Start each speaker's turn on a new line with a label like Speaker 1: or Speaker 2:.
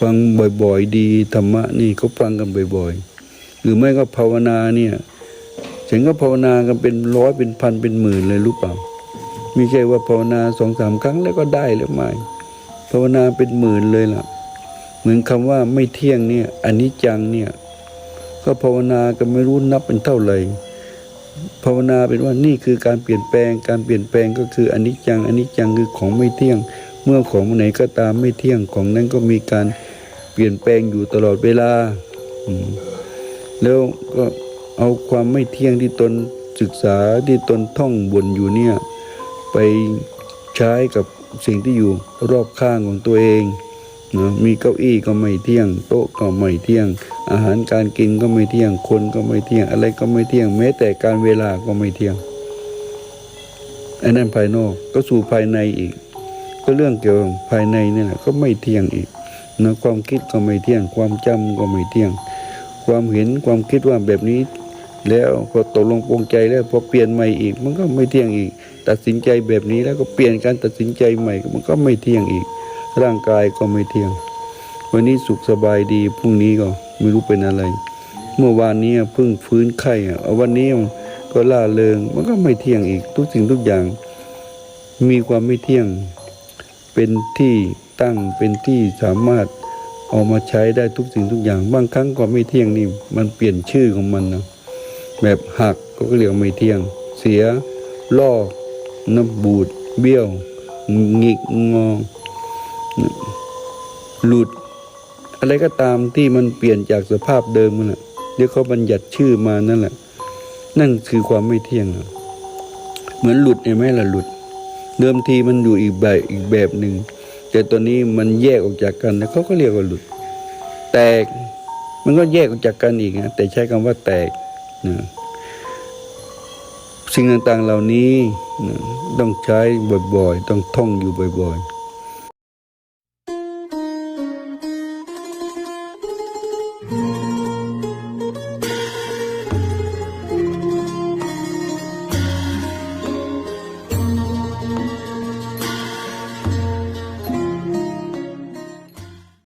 Speaker 1: ฟังบ่อยๆดีธรรมะนี่เขาฟังกันบ่อยๆ หรือไม่ก็ภาวนาเนี่ยฉันก็ภาวนากันเป็นร้อยเป็นพันเป็นหมื่นเลยรู้เปล่าไม่ใช่ว่าภาวนาสองสามครั้งแล้วก็ได้หรือไม่ภาวนาเป็นหมื่นเลยล่ะ เหมือนคำว่าไม่เที่ยงเนี่ยอันนี้จังเนี่ย ก็ภาวนากันไม่รู้นับเป็นเท่าไหร่ภาวนาเป็นว่านี่คือการเปลี่ยนแปลง การเปลี่ยนแปลงก็คืออันนี้จังอันนี้จังคือของไม่เที่ยง เมื่อของไหนก็ตามไม่เที่ยงของนั้นก็มีการเปลี่ยนแปลงอยู่ตลอดเวลา แล้วก็เอาความไม่เที่ยงที่ตนศึกษาที่ตนท่องบนอยู่เนี่ย ไปใช้กับสิ่งที่อยู่รอบข้างของตัวเองนะมีเก้าอี้ก็ไม่เที่ยง โต๊ะก็ไม่เที่ยง อาหารการกินก็ไม่เที่ยง คนก็ไม่เที่ยง อะไรก็ไม่เที่ยง แม้แต่การเวลาก็ไม่เที่ยงอันนั้นภายนอกก็สู่ภายในอีก ก็เรื่องเกี่ยวกับภายในนี่แหละก็ไม่เที่ยงอีก นะความคิดก็ไม่เที่ยง ความจำก็ไม่เที่ยง ความเห็นความคิดว่าแบบนี้ แล้วพอตกลงปรงใจแล้วพอเปลี่ยนใหม่อีก มันก็ไม่เที่ยงอีก ตัดสินใจแบบนี้แล้วก็เปลี่ยนการตัดสินใจใหม่ มันก็ไม่เที่ยงอีก ร่างกายก็ไม่เที่ยง วันนี้สุขสบายดีพรุ่งนี้ก็ไม่รู้เป็นอะไร เมื่อวานนี้เพิ่งฟื้นไข้อะเอาวันนี้ก็ล่าเริงมันก็ไม่เที่ยงอีก ทุกสิ่งทุกอย่าง มีความไม่เที่ยง เป็นที่ตั้งเป็นที่สามารถเอามาใช้ได้ทุกสิ่งทุกอย่าง บางครั้งก็ไม่เที่ยงนี่มันเปลี่ยนชื่อของมันนะแบบหักก็เรียกว่าไม่เที่ยง เสียลอกน้ำบูดเบี้ยวหงิกงอหลุด อะไรก็ตามที่มันเปลี่ยนจากสภาพเดิมมันแหละเดี๋ยวเขาบัญญัติชื่อมานั่นแหละ นั่นคือความไม่เที่ยง เหมือนหลุดเห็นไหมล่ะหลุด เดิมทีมันอยู่อีกแบบอีกแบบหนึ่งแต่ตอนนี้มันแยกออกจากกันแล้วเขาก็เรียกว่าหลุด แตกมันก็แยกออกจากกันอีกนะแต่ใช้คำว่าแตกนะสิ่งต่างๆเหล่านี้นะต้องใช้บ่อยๆ ต้องท่องอยู่บ่อย ๆ